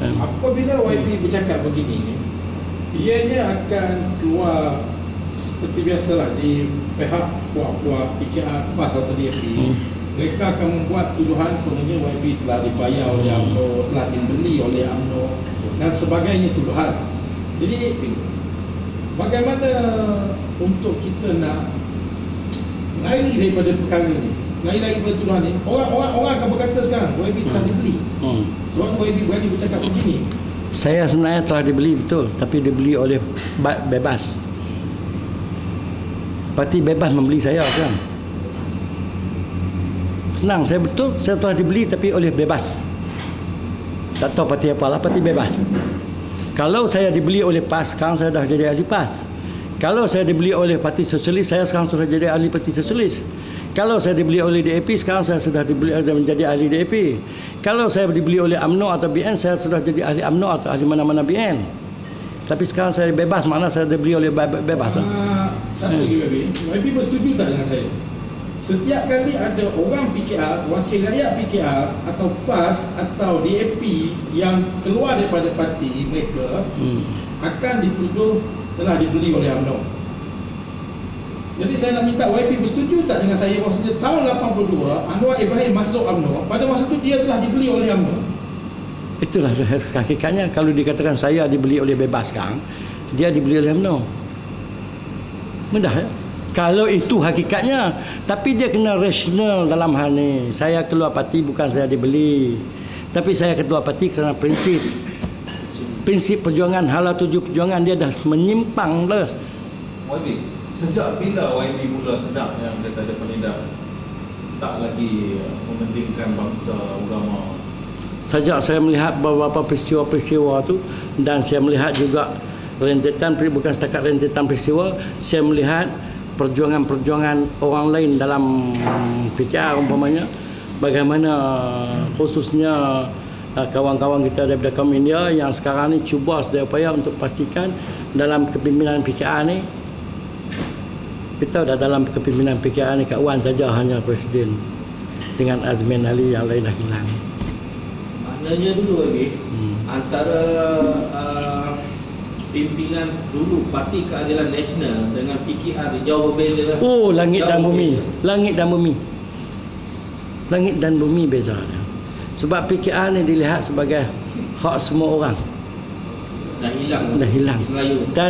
Hmm. Apabila YB bercakap begini, ianya akan keluar seperti biasalah di pihak puak-puak PKR PAS atau DAP. Hmm. Mereka akan membuat tuduhan kononnya YB telah dibayar oleh UMNO, telah dibeli oleh UMNO dan sebagainya tuduhan. Jadi bagaimana untuk kita nak lari daripada perkara ini? Lari daripada tuduhan ini. Orang-orang orang akan berkata sekarang YB telah dibeli. Hmm. Sebab YB berani bercakap begini. Saya sebenarnya telah dibeli betul tapi dibeli oleh ba- bebas. Parti bebas membeli saya kan. Senang saya betul saya telah dibeli tapi oleh bebas. Tak tahu parti apalah parti bebas. Kalau saya dibeli oleh PAS sekarang saya dah jadi ahli PAS. Kalau saya dibeli oleh Parti Sosialis saya sekarang sudah jadi ahli Parti Sosialis. Kalau saya dibeli oleh DAP sekarang saya sudah dibeli sudah menjadi ahli DAP. Kalau saya dibeli oleh AMNO atau BN saya sudah jadi ahli AMNO atau ahli mana-mana BN. Tapi sekarang saya bebas mana saya dibeli oleh be- be- bebas. Ah, satu lagi YB. YB bersetuju tak dengan saya? Setiap kali ada orang PKR, wakil rakyat PKR atau PAS atau DAP yang keluar daripada parti mereka Hmm. akan dituduh telah dibeli oleh UMNO. Jadi saya nak minta YB bersetuju tak dengan saya bahawasanya tahun 82 Anwar Ibrahim masuk UMNO pada masa itu dia telah dibeli oleh UMNO. Itulah hakikatnya kalau dikatakan saya dibeli oleh bebas sekarang, dia dibeli oleh UMNO. Mudah ya? Kalau itu hakikatnya, tapi dia kena rasional dalam hal ni. Saya keluar parti bukan saya dibeli. Tapi saya keluar parti kerana prinsip. Prinsip perjuangan, hala tuju perjuangan dia dah menyimpang dah. YB, sejak bila YB mula sedar yang kata ada penindak tak lagi mementingkan bangsa agama? Sejak saya melihat beberapa peristiwa-peristiwa tu dan saya melihat juga rentetan bukan setakat rentetan peristiwa, saya melihat perjuangan-perjuangan orang lain dalam PKR umpamanya bagaimana khususnya uh, kawan-kawan kita daripada kaum India yang sekarang ni cuba sedaya upaya untuk pastikan dalam kepimpinan PKR ni kita dah dalam kepimpinan PKR ni Kak Wan saja hanya presiden dengan Azmin Ali yang lain dah hilang. Maknanya dulu lagi Hmm. antara uh, pimpinan dulu Parti Keadilan Nasional dengan PKR jauh berbeza lah. Oh, langit dan Jauh bumi. berbeza. Langit dan bumi. Langit dan bumi beza dia. Sebab PKR ni dilihat sebagai hak semua orang. Dah hilang. Dah hilang. Melayu. Dan